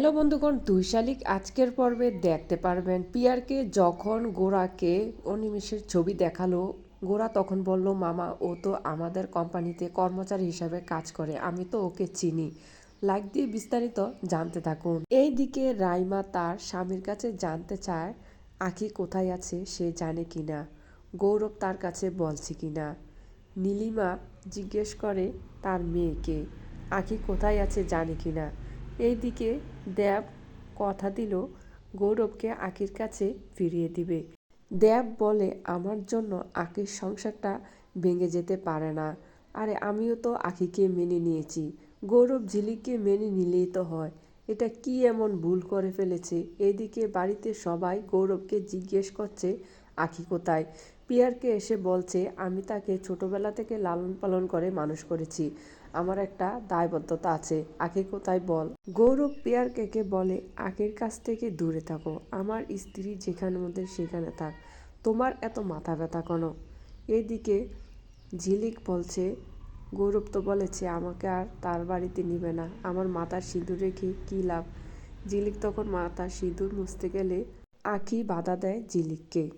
Hello বন্ধুগণ, দুই শালিক আজকের পর্বে দেখতে পারবেন পিয়ারকে যখন গোড়াকে অনিমেষের ছবি দেখাল গোড়া তখন বলল, মামা, ও তো আমাদের কোম্পানিতে কর্মচারী হিসাবে কাজ করে, আমি তো ওকে চিনি। লাইক দিয়ে বিস্তারিত জানতে থাকুন। এইদিকে রাইমা তার স্বামীর কাছে জানতে চায়, আখি কোথায় আছে, সে জানে কিনা গৌরব তার কাছে বলছে কিনা নীলিমা জিজ্ঞেস করে তার মেয়েকে, আখি কোথায় আছে, জানে কিনা এইদিকে দেব কথা দিল, গৌরবকে আখির কাছে ফিরিয়ে দিবে। দেব বলে, আমার জন্য আখির সংসারটা ভেঙে যেতে পারে না। আরে, আমিও তো আখিকে মেনে নিয়েছি। গৌরব ঝিলিককে মেনে নিলেই তো হয়। এটা কি এমন ভুল করে ফেলেছে? এদিকে বাড়িতে সবাই গৌরবকে জিজ্ঞেস করছে আখি কোথায়? পিয়ারকে এসে বলছে আমি তাকে ছোটবেলা থেকে লালন পালন করে মানুষ করেছি। আমার একটা দায়বদ্ধতা আছে। আখি কোথায় বল? গৌরব পিয়ারকে বলে আখের কাছ থেকে দূরে থাকো। আমার স্ত্রী যেখানে মধ্যে সেখানে থাক। তোমার এত মাথা ব্যথা কেন? এদিকে ঝিলিক বলছে, গৌরব তো বলেছে, আমাকে আর তার বাড়িতে নিবে না। আমার মাথার সিঁদুর রেখে কী লাভ? ঝিলিক তখন মাথার সিঁদুর মুছতে গেলে আখি বাধা দেয় ঝিলিককে।